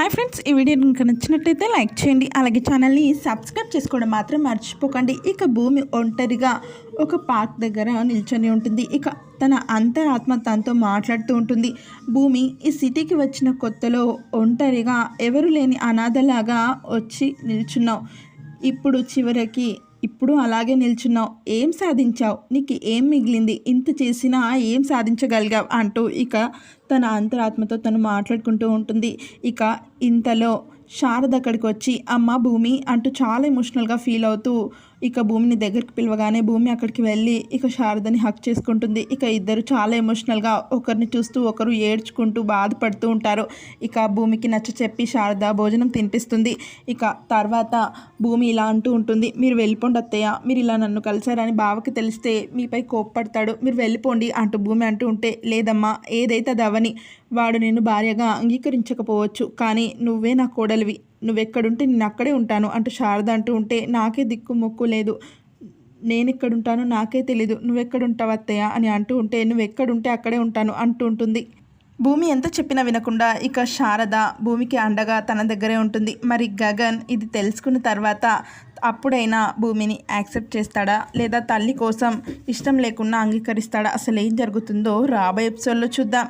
Hi friends ఈ video కనుక నచ్చినట్లయితే లైక్ చేయండి. అలాగే ఛానల్ని సబ్స్క్రైబ్ చేసుకోవడం మాత్రం మర్చిపోకండి. ఇక భూమి ఒంటరిగా ఒక పార్క్ దగ్గర నిల్చొని ఉంటుంది. ఇక తన అంతరాత్మ తనతో మాట్లాడుతూ ఉంటుంది. భూమి ఈ సిటీకి వచ్చిన కొత్తలో ఒంటరిగా ఎవరు లేని అనాథలాగా వచ్చి నిల్చున్నావు. ఇప్పుడు చివరికి ఇప్పుడు అలాగే నిల్చున్నావు. ఏం సాధించావు? నీకు ఏం మిగిలింది? ఇంత చేసినా ఏం సాధించగలిగావు? అంటూ ఇక తన అంతరాత్మతో తను మాట్లాడుకుంటూ ఉంటుంది. ఇక ఇంతలో శారద అక్కడికి వచ్చి అమ్మ భూమి అంటూ చాలా ఎమోషనల్గా ఫీల్ అవుతూ ఇక భూమిని దగ్గరికి పిలవగానే భూమి అక్కడికి వెళ్ళి ఇక శారదని హక్ చేసుకుంటుంది. ఇక ఇద్దరు చాలా ఎమోషనల్గా ఒకరిని చూస్తూ ఒకరు ఏడ్చుకుంటూ బాధపడుతూ ఉంటారు. ఇక భూమికి నచ్చ చెప్పి శారద భోజనం తినిపిస్తుంది. ఇక తర్వాత భూమి ఇలా అంటూ ఉంటుంది మీరు వెళ్ళిపోండి అత్తయ్య మీరు ఇలా నన్ను కలిశారని బావకి తెలిస్తే మీపై కోప్పడతాడు. మీరు వెళ్ళిపోండి అంటూ భూమి అంటూ ఉంటే లేదమ్మా ఏదైతే అది అవని వాడు నేను భార్యగా అంగీకరించకపోవచ్చు. కానీ నువ్వే నా కోడలివి. నువ్వెక్కడుంటే నేను అక్కడే ఉంటాను అంటూ శారద అంటూ ఉంటే నాకే దిక్కు మొక్కు లేదు. నేను ఎక్కడుంటాను నాకే తెలీదు. నువ్వెక్కడుంటావు అత్తయ్య? అని అంటూ ఉంటే నువ్వెక్కడుంటే అక్కడే ఉంటాను అంటూ ఉంటుంది. భూమి ఎంత చెప్పినా వినకుండా ఇక శారద భూమికి అండగా తన దగ్గరే ఉంటుంది. మరి గగన్ ఇది తెలుసుకున్న తర్వాత అప్పుడైనా భూమిని యాక్సెప్ట్ చేస్తాడా? లేదా తల్లి కోసం ఇష్టం లేకుండా అంగీకరిస్తాడా? అసలు ఏం జరుగుతుందో రాబోయే ఎపిసోడ్లో చూద్దాం.